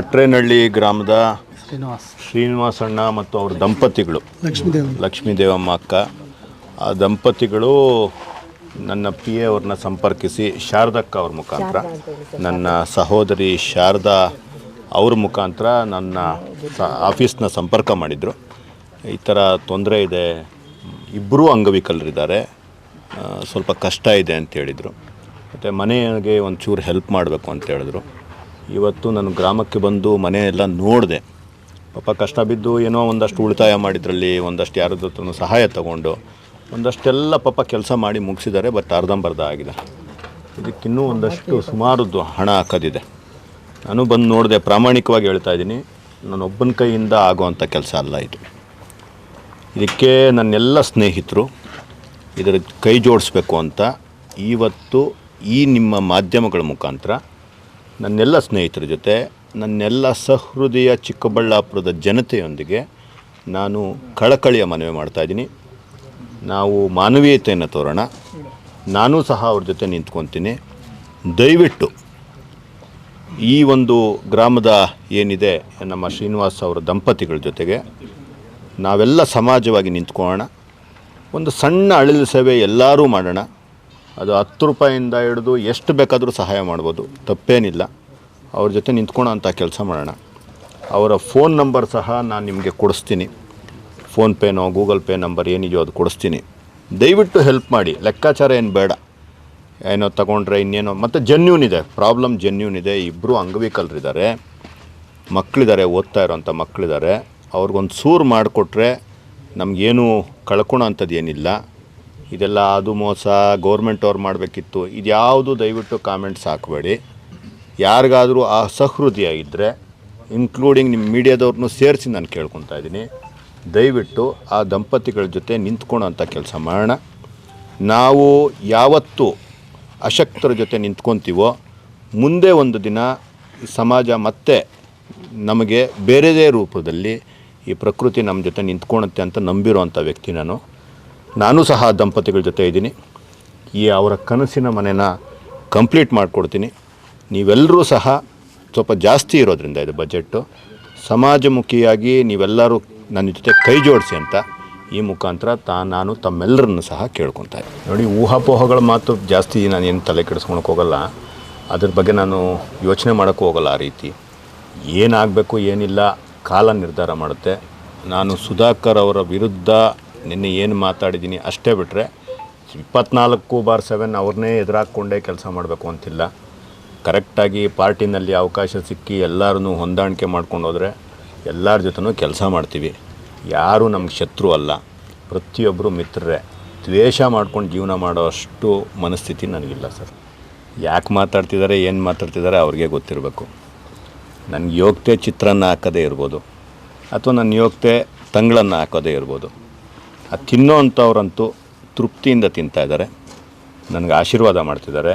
ಭಟ್ರೇನಹಳ್ಳಿ ಗ್ರಾಮದ ಶ್ರೀನಿವಾಸ್. ಶ್ರೀನಿವಾಸಣ್ಣ ಮತ್ತು ಅವ್ರ ದಂಪತಿಗಳು. ಲಕ್ಷ್ಮೀದೇವ್ ಲಕ್ಷ್ಮೀದೇವಮ್ಮ ಅಕ್ಕ. ಆ ದಂಪತಿಗಳು ನನ್ನ ಪಿ ಎ ಅವ್ರನ್ನ ಸಂಪರ್ಕಿಸಿ ಶಾರದಕ್ಕ ಅವ್ರ ಮುಖಾಂತರ ನನ್ನ ಸಹೋದರಿ ಶಾರದಾ ಅವ್ರ ಮುಖಾಂತರ ನನ್ನ ಆಫೀಸ್ನ ಸಂಪರ್ಕ ಮಾಡಿದರು. ಈ ಥರ ತೊಂದರೆ ಇದೆ. ಇಬ್ಬರೂ ಅಂಗವಿಕಲರಿದ್ದಾರೆ. ಸ್ವಲ್ಪ ಕಷ್ಟ ಇದೆ ಅಂತ ಹೇಳಿದರು. ಮತ್ತು ಮನೆಗೆ ಒಂಚೂರು ಹೆಲ್ಪ್ ಮಾಡಬೇಕು ಅಂತ ಹೇಳಿದ್ರು. ಇವತ್ತು ನಾನು ಗ್ರಾಮಕ್ಕೆ ಬಂದು ಮನೆ ಎಲ್ಲ ನೋಡಿದೆ. ಪಾಪ ಕಷ್ಟ ಬಿದ್ದು ಏನೋ ಒಂದಷ್ಟು ಉಳಿತಾಯ ಮಾಡಿದ್ರಲ್ಲಿ ಒಂದಷ್ಟು ಹತ್ರನೂ ಸಹಾಯ ತಗೊಂಡು ಒಂದಷ್ಟೆಲ್ಲ ಪಾಪ ಕೆಲಸ ಮಾಡಿ ಮುಗಿಸಿದ್ದಾರೆ, ಬಟ್ ಅರ್ಧಂಬರ್ಧ ಆಗಿದೆ. ಇದಕ್ಕಿನ್ನೂ ಒಂದಷ್ಟು ಸುಮಾರದ್ದು ಹಣ ಹಾಕೋದಿದೆ. ನಾನು ಬಂದು ನೋಡಿದೆ, ಪ್ರಾಮಾಣಿಕವಾಗಿ ಹೇಳ್ತಾ ಇದ್ದೀನಿ ನನ್ನೊಬ್ಬನ ಕೈಯಿಂದ ಆಗೋವಂಥ ಕೆಲಸ ಅಲ್ಲ ಇದು. ಇದಕ್ಕೆ ನನ್ನೆಲ್ಲ ಸ್ನೇಹಿತರು ಇದರ ಕೈ ಜೋಡಿಸ್ಬೇಕು ಅಂತ ಇವತ್ತು ಈ ನಿಮ್ಮ ಮಾಧ್ಯಮಗಳ ಮುಖಾಂತರ ನನ್ನೆಲ್ಲ ಸ್ನೇಹಿತರ ಜೊತೆ, ನನ್ನೆಲ್ಲ ಸಹೃದಯ ಚಿಕ್ಕಬಳ್ಳಾಪುರದ ಜನತೆಯೊಂದಿಗೆ ನಾನು ಕಳಕಳಿಯ ಮನವಿ ಮಾಡ್ತಾಯಿದ್ದೀನಿ ನಾವು ಮಾನವೀಯತೆಯನ್ನು ತೋರೋಣ. ನಾನು ಸಹ ಅವ್ರ ಜೊತೆ ನಿಂತ್ಕೊತೀನಿ. ದಯವಿಟ್ಟು ಈ ಒಂದು ಗ್ರಾಮದ ಏನಿದೆ ನಮ್ಮ ಶ್ರೀನಿವಾಸ್ ಅವರ ದಂಪತಿಗಳ ಜೊತೆಗೆ ನಾವೆಲ್ಲ ಸಮಾಜವಾಗಿ ನಿಂತ್ಕೊಳ್ಳೋಣ. ಒಂದು ಸಣ್ಣ ಅಳಿಲು ಸೇವೆ ಎಲ್ಲರೂ ಮಾಡೋಣ. ಅದು ಹತ್ತು ರೂಪಾಯಿಂದ ಹಿಡಿದು ಎಷ್ಟು ಬೇಕಾದರೂ ಸಹಾಯ ಮಾಡ್ಬೋದು. ತಪ್ಪೇನಿಲ್ಲ. ಅವ್ರ ಜೊತೆ ನಿಂತ್ಕೊಳೋ ಅಂಥ ಕೆಲಸ ಮಾಡೋಣ. ಅವರ ಫೋನ್ ನಂಬರ್ ಸಹ ನಾನು ನಿಮಗೆ ಕೊಡಿಸ್ತೀನಿ. ಫೋನ್ಪೇನೋ ಗೂಗಲ್ ಪೇ ನಂಬರ್ ಏನಿದೆಯೋ ಅದು ಕೊಡಿಸ್ತೀನಿ. ದಯವಿಟ್ಟು ಹೆಲ್ಪ್ ಮಾಡಿ. ಲೆಕ್ಕಾಚಾರ ಏನು ಬೇಡ. ಏನೋ ತಗೊಂಡ್ರೆ ಇನ್ನೇನೋ. ಮತ್ತು ಜೆನ್ಯೂನ್ ಇದೆ. ಪ್ರಾಬ್ಲಮ್ ಜೆನ್ಯೂನ್ ಇದೆ. ಇಬ್ಬರು ಅಂಗವಿಕಲರಿದ್ದಾರೆ. ಮಕ್ಕಳಿದ್ದಾರೆ ಓದ್ತಾ ಇರೋಂಥ ಮಕ್ಕಳಿದ್ದಾರೆ ಅವ್ರಿಗೊಂದು ಸೂರು ಮಾಡಿಕೊಟ್ರೆ ನಮಗೇನು ಕಳ್ಕೊಳೋ ಅಂಥದ್ದು ಏನಿಲ್ಲ. ಇದೆಲ್ಲ ಅದು ಮೋಸ ಗೌರ್ಮೆಂಟ್ ಅವ್ರು ಮಾಡಬೇಕಿತ್ತು. ಇದ್ಯಾವುದು ದಯವಿಟ್ಟು ಕಾಮೆಂಟ್ಸ್ ಹಾಕಬೇಡಿ ಯಾರಿಗಾದರೂ ಆ ಸಹೃದಯ ಇದ್ದರೆ ಇನ್ಕ್ಲೂಡಿಂಗ್ ನಿಮ್ಮ ಮೀಡಿಯಾದವ್ರನ್ನೂ ಸೇರಿಸಿ ನಾನು ಕೇಳ್ಕೊತಾ ಇದ್ದೀನಿ. ದಯವಿಟ್ಟು ಆ ದಂಪತಿಗಳ ಜೊತೆ ನಿಂತ್ಕೊಳ್ಳೋ ಅಂಥ ಕೆಲಸ ಮಾಡೋಣ. ನಾವು ಯಾವತ್ತು ಅಶಕ್ತರ ಜೊತೆ ನಿಂತ್ಕೊತೀವೋ, ಮುಂದೆ ಒಂದು ದಿನ ಸಮಾಜ ಮತ್ತೆ ನಮಗೆ ಬೇರೆದೇ ರೂಪದಲ್ಲಿ ಈ ಪ್ರಕೃತಿ ನಮ್ಮ ಜೊತೆ ನಿಂತ್ಕೊಳತ್ತೆ ಅಂತ ನಂಬಿರುವಂಥ ವ್ಯಕ್ತಿ ನಾನು. ನಾನು ಸಹ ದಂಪತಿಗಳ ಜೊತೆ ಇದ್ದೀನಿ. ಈ ಅವರ ಕನಸಿನ ಮನೆನ ಕಂಪ್ಲೀಟ್ ಮಾಡಿಕೊಡ್ತೀನಿ. ನೀವೆಲ್ಲರೂ ಸಹ ಸ್ವಲ್ಪ ಜಾಸ್ತಿ ಇರೋದ್ರಿಂದ ಇದು ಬಜೆಟ್ಟು. ಸಮಾಜಮುಖಿಯಾಗಿ ನೀವೆಲ್ಲರೂ ನನ್ನ ಜೊತೆ ಕೈ ಜೋಡಿಸಿ ಅಂತ ಈ ಮುಖಾಂತರ ತಾ, ನಾನು ತಮ್ಮೆಲ್ಲರನ್ನು ಸಹ ಕೇಳ್ಕೊತಾ ಇದ್ದೀನಿ. ನೋಡಿ, ಊಹಾಪೋಹಗಳ ಮಾತು ಜಾಸ್ತಿ ನಾನು ಏನು ತಲೆ ಕೆಡಿಸ್ಕೊಳಕ್ಕೆ ಹೋಗಲ್ಲ. ಅದ್ರ ಬಗ್ಗೆ ನಾನು ಯೋಚನೆ ಮಾಡೋಕ್ಕೂ ಹೋಗಲ್ಲ ಆ ರೀತಿ. ಏನಾಗಬೇಕು ಏನಿಲ್ಲ ಕಾಲ ನಿರ್ಧಾರ ಮಾಡುತ್ತೆ. ನಾನು ಸುಧಾಕರ್ ಅವರ ವಿರುದ್ಧ ನಿನ್ನೆ ಏನು ಮಾತಾಡಿದ್ದೀನಿ ಅಷ್ಟೇ ಬಿಟ್ಟರೆ ಇಪ್ಪತ್ನಾಲ್ಕು ಬಾರ್ ಸೆವೆನ್ ಅವ್ರನ್ನೇ ಎದುರಾಕೊಂಡೇ ಕೆಲಸ ಮಾಡಬೇಕು ಅಂತಿಲ್ಲ. ಕರೆಕ್ಟಾಗಿ ಪಾರ್ಟಿನಲ್ಲಿ ಅವಕಾಶ ಸಿಕ್ಕಿ ಎಲ್ಲರೂ ಹೊಂದಾಣಿಕೆ ಮಾಡ್ಕೊಂಡು ಹೋದರೆ ಎಲ್ಲರ ಜೊತೆನೂ ಕೆಲಸ ಮಾಡ್ತೀವಿ. ಯಾರೂ ನಮ್ಗೆ ಶತ್ರು ಅಲ್ಲ. ಪ್ರತಿಯೊಬ್ಬರು ಮಿತ್ರರೇ. ದ್ವೇಷ ಮಾಡ್ಕೊಂಡು ಜೀವನ ಮಾಡೋ ಅಷ್ಟು ಮನಸ್ಥಿತಿ ನನಗಿಲ್ಲ ಸರ್. ಯಾಕೆ ಮಾತಾಡ್ತಿದ್ದಾರೆ ಏನು ಮಾತಾಡ್ತಿದ್ದಾರೆ ಅವ್ರಿಗೆ ಗೊತ್ತಿರಬೇಕು. ನನ್ನ ಯೋಗ್ಯತೆ ಚಿತ್ರಾನ್ನ ಹಾಕೋದೇ ಇರ್ಬೋದು. ಅಥವಾ ನನ್ನ ಯೋಗ್ಯತೆ ತಂಗಳನ್ನು ಹಾಕೋದೇ ಇರ್ಬೋದು. ಅದು ತಿನ್ನೋ ಅಂಥವ್ರಂತೂ ತೃಪ್ತಿಯಿಂದ ತಿಂತಾ ಇದ್ದಾರೆ. ನನಗೆ ಆಶೀರ್ವಾದ ಮಾಡ್ತಿದ್ದಾರೆ.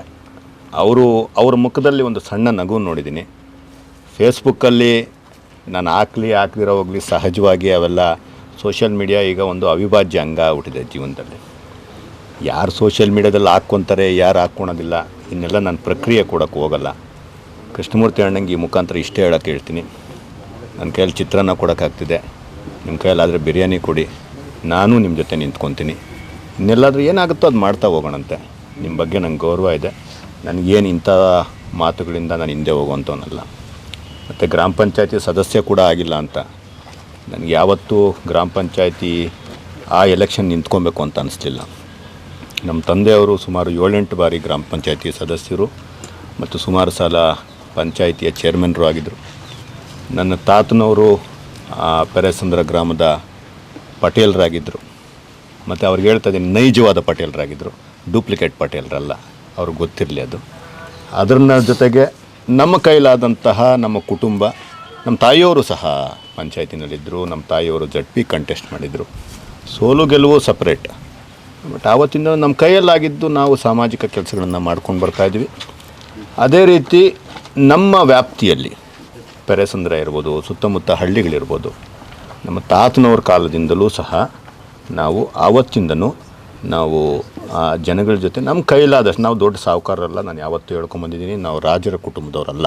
ಅವರು, ಅವ್ರ ಮುಖದಲ್ಲಿ ಒಂದು ಸಣ್ಣ ನಗು ನೋಡಿದ್ದೀನಿ. ಫೇಸ್ಬುಕ್ಕಲ್ಲಿ ನಾನು ಹಾಕ್ಲಿ, ಹಾಕ್ದಿರೋ ಹೋಗಲಿ, ಸಹಜವಾಗಿ ಅವೆಲ್ಲ ಸೋಷಿಯಲ್ ಮೀಡಿಯಾ ಈಗ ಒಂದು ಅವಿಭಾಜ್ಯ ಅಂಗ ಹುಟ್ಟಿದೆ ಜೀವನದಲ್ಲಿ. ಯಾರು ಸೋಷಿಯಲ್ ಮೀಡ್ಯಾದಲ್ಲಿ ಹಾಕ್ಕೊತಾರೆ, ಯಾರು ಹಾಕ್ಕೊಳೋದಿಲ್ಲ, ಇನ್ನೆಲ್ಲ ನಾನು ಪ್ರಕ್ರಿಯೆ ಕೊಡೋಕ್ಕೆ ಹೋಗಲ್ಲ. ಕೃಷ್ಣಮೂರ್ತಿ ಅಣ್ಣಂಗೆ ಈ ಮುಖಾಂತರ ಇಷ್ಟೇ ಹೇಳೋಕ್ಕೆ ಹೇಳ್ತೀನಿ. ನನ್ನ ಕೈಯಲ್ಲಿ ಚಿತ್ರಾನ್ನ ಕೊಡೋಕ್ಕಾಗ್ತಿದೆ ನಿಮ್ಮ ಕೈಯಲ್ಲಾದರೆ ಬಿರಿಯಾನಿ ಕೊಡಿ. ನಾನು ನಿಮ್ಮ ಜೊತೆ ನಿಂತ್ಕೊತೀನಿ. ಇನ್ನೆಲ್ಲಾದರೂ ಏನಾಗುತ್ತೋ ಅದು ಮಾಡ್ತಾ ಹೋಗೋಣಂತೆ. ನಿಮ್ಮ ಬಗ್ಗೆ ನಂಗೆ ಗೌರವ ಇದೆ. ನನಗೇನು ಇಂಥ ಮಾತುಗಳಿಂದ ನಾನು ಹಿಂದೆ ಹೋಗುವಂಥವನಲ್ಲ. ಮತ್ತು ಗ್ರಾಮ ಪಂಚಾಯತಿ ಸದಸ್ಯ ಕೂಡ ಆಗಿಲ್ಲ ಅಂತ. ನನಗೆ ಯಾವತ್ತೂ ಗ್ರಾಮ ಪಂಚಾಯತಿ ಆ ಎಲೆಕ್ಷನ್ ನಿಂತ್ಕೊಬೇಕು ಅಂತ ಅನಿಸ್ತಿಲ್ಲ ನಮ್ಮ ತಂದೆಯವರು ಸುಮಾರು ಏಳೆಂಟು ಬಾರಿ ಗ್ರಾಮ ಪಂಚಾಯತಿ ಸದಸ್ಯರು ಮತ್ತು ಸುಮಾರು ಸಲ ಪಂಚಾಯಿತಿಯ ಚೇರ್ಮನ್ರು ಆಗಿದ್ದರು ನನ್ನ ತಾತನವರು ಪೆರೆಸಂದ್ರ ಗ್ರಾಮದ ಪಟೇಲರಾಗಿದ್ದರು ಮತ್ತು ಅವ್ರಿಗೆ ಹೇಳ್ತಾ ಇದ್ದೀನಿ, ನೈಜವಾದ ಪಟೇಲರಾಗಿದ್ದರು ಡೂಪ್ಲಿಕೇಟ್ ಪಟೇಲರಲ್ಲ, ಅವ್ರಿಗೆ ಗೊತ್ತಿರಲಿ ಅದು. ಅದರ ಜೊತೆಗೆ ನಮ್ಮ ಕೈಲಾದಂತಹ ನಮ್ಮ ಕುಟುಂಬ, ನಮ್ಮ ತಾಯಿಯವರು ಸಹ ಪಂಚಾಯತಿನಲ್ಲಿದ್ದರು ನಮ್ಮ ತಾಯಿಯವರು ಜಡ್ ಪಿ ಕಂಟೆಸ್ಟ್ ಮಾಡಿದರು. ಸೋಲು ಗೆಲುವು ಸಪ್ರೇಟ್ ಬಟ್ ಆವತ್ತಿಂದ ನಮ್ಮ ಕೈಯಲ್ಲಾಗಿದ್ದು ನಾವು ಸಾಮಾಜಿಕ ಕೆಲಸಗಳನ್ನು ಮಾಡ್ಕೊಂಡು ಬರ್ತಾಯಿದ್ವಿ ಅದೇ ರೀತಿ ನಮ್ಮ ವ್ಯಾಪ್ತಿಯಲ್ಲಿ, ಪೆರೆಸಂದ್ರ ಇರ್ಬೋದು, ಸುತ್ತಮುತ್ತ ಹಳ್ಳಿಗಳಿರ್ಬೋದು ನಮ್ಮ ತಾತನವ್ರ ಕಾಲದಿಂದಲೂ ಸಹ ನಾವು ಆವತ್ತಿಂದನೂ ನಾವು, ಆ, ಜನಗಳ ಜೊತೆ ನಮ್ಮ ಕೈಲಾದಷ್ಟು ನಾವು ದೊಡ್ಡ ಸಾಹುಕಾರರಲ್ಲ ನಾನು ಯಾವತ್ತೂ ಹೇಳ್ಕೊಂಬಂದಿದ್ದೀನಿ ನಾವು ರಾಜರ ಕುಟುಂಬದವರಲ್ಲ.